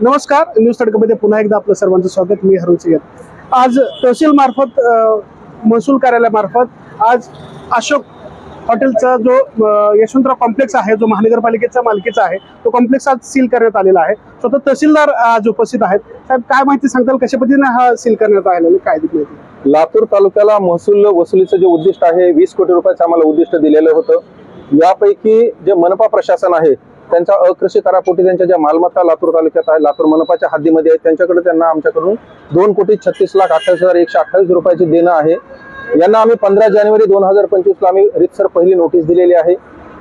नमस्कार न्यूज तडकमध्ये पुन्हा एकदा आपलं सर्वांचं स्वागत मी हरून सिंग आज तहसील मार्फत महसूल कार्यालयामार्फत आज अशोक हॉटेलचा जो यशवंतराव कॉम्प्लेक्स आहे जो महानगरपालिकेचा मालकीचा आहे तो कॉम्प्लेक्स आज सील करण्यात आलेला आहे. स्वतः तहसीलदार आज उपस्थित आहेत. साहेब काय माहिती सांगताल कशा पद्धतीने हा सील करण्यात आलेला काय माहिती लातूर तालुक्याला महसूल वसुलीचं जे उद्दिष्ट आहे वीस कोटी रुपयाचं आम्हाला उद्दिष्ट दिलेलं होतं. यापैकी जे मनपा प्रशासन आहे त्यांचा अकृषी करापोटी त्यांच्या ज्या मालमत्ता लातूर तालुक्यात आहे लातूर मनपाच्या हद्दीमध्ये आहे त्यांच्याकडे त्यांना आमच्याकडून दोन कोटी छत्तीस लाख अठ्ठावीस हजार एकशे अठ्ठावीस रुपयाची देणं आहे. यांना आम्ही पंधरा जानेवारी दोन हजार पंचवीसला आम्ही रितसर पहिली नोटीस दिलेली आहे.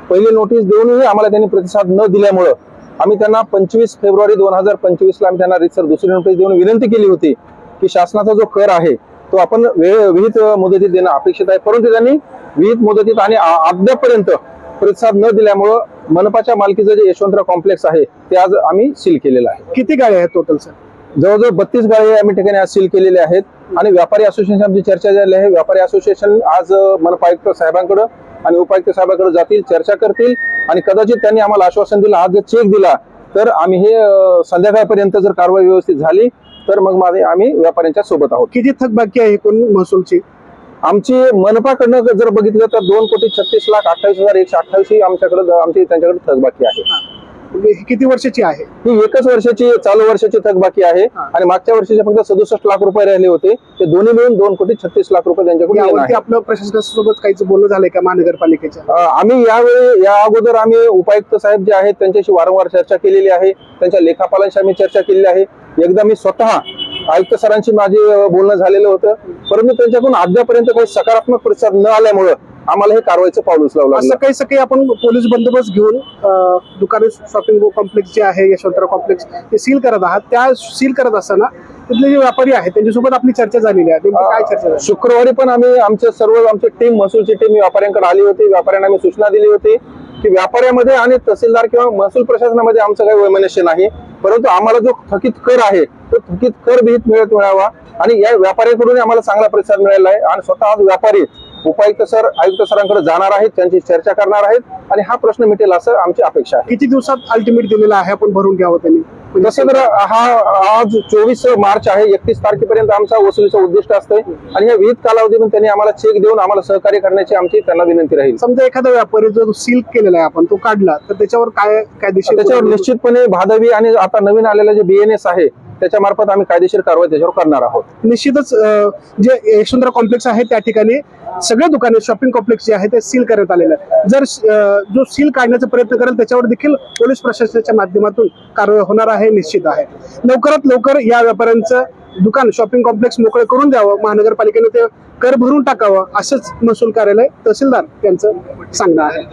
पहिली नोटीस देऊनही आम्हाला त्यांनी प्रतिसाद न दिल्यामुळं आम्ही त्यांना पंचवीस फेब्रुवारी दोन हजार पंचवीसला आम्ही त्यांना रितसर दुसरी नोटीस देऊन विनंती केली होती की शासनाचा जो कर आहे तो आपण वेळ विहित मुदतीत देणं अपेक्षित आहे. परंतु त्यांनी विहित मुदतीत आणि अद्यापर्यंत प्रतिसाद न दिल्यामुळं मनपाच्या मालकीचं जे यशवंतराव कॉम्प्लेक्स आहे ते आज आम्ही सील केलेलं आहे. किती गाड्या आहेत टोटल सर जवळजवळ बत्तीस गाळे आम्ही ठिकाणी आज सील केलेले आहेत. आणि व्यापारी असोसिएशन आमची चर्चा झाली आहे. व्यापारी असोसिएशन आज मनपा आयुक्त साहेबांकडे आणि उपायुक्त साहेबांकडे जातील चर्चा करतील आणि कदाचित त्यांनी आम्हाला आश्वासन दिलं आज जर चेक दिला तर आम्ही हे संध्याकाळपर्यंत जर कारवाई व्यवस्थित झाली तर मग माझे आम्ही व्यापाऱ्यांच्या सोबत आहोत. किती थक बाकी आहे एकूण महसूलची? आमची मनपाकडनं जर बघितलं तर दोन कोटी छत्तीस लाख अठ्ठावीस हजार एकशे अठ्ठावीस आमच्याकडे आमची त्यांच्याकडे थकबाकी आहे. म्हणजे ही किती वर्षाची आहे? ही एकच वर्षाची चालू वर्षाची थकबाकी आहे. आणि मागच्या वर्षीचे फक्त सदुसष्ट लाख रुपये राहिले होते. ते दोन्ही मिळून दोन कोटी छत्तीस लाख रुपये त्यांच्याकडून. आपलं प्रशासनासोबत काहीच बोलणं झालंय का महानगरपालिकेच्या? आम्ही यावेळी या अगोदर आम्ही उपायुक्त साहेब जे आहेत त्यांच्याशी वारंवार चर्चा केलेली आहे. त्यांच्या लेखापालांशी आम्ही चर्चा केलेली आहे. एकदा मी स्वतः आयुक्त सरांशी माझे बोलणं झालेलं होतं. परंतु त्यांच्याकडून अद्यापर्यंत काही सकारात्मक प्रतिसाद न आल्यामुळं आम्हाला हे कारवाईचं पाऊल उचलावं लागलं. असं काही सकाळी आपण पोलीस बंदोबस्त घेऊन दुकाने शॉपिंग कॉम्प्लेक्स जे आहे यशवंतराव कॉम्प्लेक्स ते सील करत आहात. त्या सील करत असताना तिथले जे व्यापारी आहेत त्यांच्यासोबत आपली चर्चा झालेली आहे. काय चर्चा झाली? शुक्रवारी पण आम्ही आमचे सर्व आमची टीम महसूलची टीम व्यापाऱ्यांकडे आली होती. व्यापाऱ्यांना आम्ही सूचना दिली होती की व्यापाऱ्यामध्ये आणि तहसीलदार किंवा महसूल प्रशासनामध्ये आमचं काही वैमनस्य नाही. परंतु आम्हाला जो थकीत कर आहे तो थकीत कर विहित मिळत मिळावा आणि या व्यापाऱ्यांकडून आम्हाला चांगला प्रतिसाद मिळाला आहे. आणि स्वतः आज व्यापारी उपायुक्त सर आयुक्त सरांकडे जाणार आहेत त्यांची चर्चा करणार आहेत. आणि हा प्रश्न मिटेल असं आमची अपेक्षा आहे. किती दिवसात अल्टिमेट दिलेला आहे? आपण भरून घ्यावं त्यांनी. तसं तर हा आज चोवीस मार्च आहे एकतीस तारखेपर्यंत आमचा वसुलीचं उद्दिष्ट असतंय. आणि या विविध कालावधीमध्ये त्यांनी आम्हाला चेक देऊन आम्हाला सहकार्य करण्याची आमची त्यांना विनंती राहील. समजा एखादा व्यापारी जो सील केलेला आहे आपण तो काढला तर त्याच्यावर काय कायदेशीर त्याच्यावर निश्चितपणे भादवी आणि आता नवीन आलेलं जे बीएनएस आहे त्याच्यामार्फत आम्ही कायदेशीर कारवाई त्याच्यावर करणार आहोत. निश्चितच अं, जे यशवंतराव कॉम्प्लेक्स आहे त्या ठिकाणी सगळे दुकाने शॉपिंग कॉम्प्लेक्स जे आहे ते सील करण्यात आलेले आहे जर अं, जो सील काढण्याचा प्रयत्न करेल त्याच्यावर देखील पोलीस प्रशासनाच्या माध्यमातून कारवाई होणार आहे निश्चित आहे. लवकरात लवकर या व्यापाऱ्यांचं दुकान शॉपिंग कॉम्प्लेक्स मोकळे करून द्यावं महानगरपालिकेने ते कर भरून टाकावं असंच महसूल कार्यालय तहसीलदार यांचं सांगणं आहे.